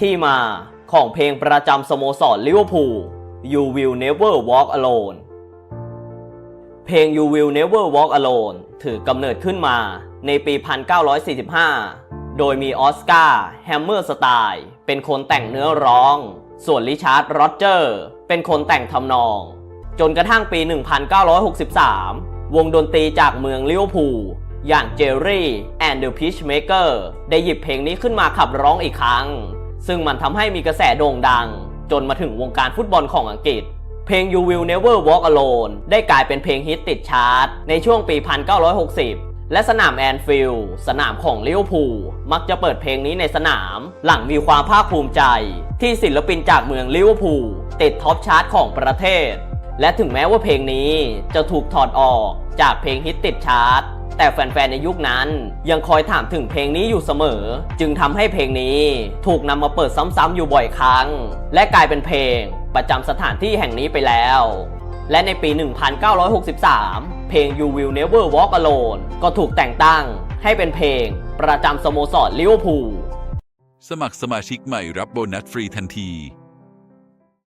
ที่มาของเพลงประจำสโมสรลิเวอร์พูล You Will Never Walk Alone เพลง You Will Never Walk Alone ถือกำเนิดขึ้นมาในปี 1945 โดยมีออสการ์แฮมเมอร์สไตล์เป็นคนแต่งเนื้อร้อง ส่วนริชาร์ดโรเจอร์ เป็นคนแต่งทำนอง จนกระทั่งปี 1963 วงดนตรีจากเมืองลิเวอร์พูลอย่างเจอรี่แอนด์เดอะพิชเมเกอร์ได้หยิบเพลงนี้ขึ้นมาขับร้องอีกครั้ง ซึ่งมันทำให้มีกระแสโด่งดัง จนมาถึงวงการฟุตบอลของอังกฤษ เพลง You Will Never Walk Alone ได้กลายเป็นเพลงฮิตติดชาร์ตในช่วงปี 1960 และสนามแอนฟิลด์สนามของลิเวอร์พูลมักจะเปิดเพลงนี้ในสนาม หลังมีความภาคภูมิใจ ที่ศิลปินจากเมืองลิเวอร์พูลติดท็อปชาร์ตของประเทศ และถึงแม้ว่าเพลงนี้จะถูกถอดออกจากเพลงฮิตติดชาร์ต แต่แฟนๆ ในยุคนั้น ยังคอยถามถึงเพลงนี้อยู่เสมอ จึงทำให้เพลงนี้ถูกนำมาเปิดซ้ำๆอยู่บ่อยครั้ง และกลายเป็นเพลงประจำสถานที่แห่งนี้ไปแล้ว และในปี 1963 เพลง You Will Never Walk Alone ก็ถูกแต่งตั้งให้เป็นเพลงประจำสโมสรลิเวอร์พูลสมัครสมาชิกใหม่รับโบนัสฟรีทันที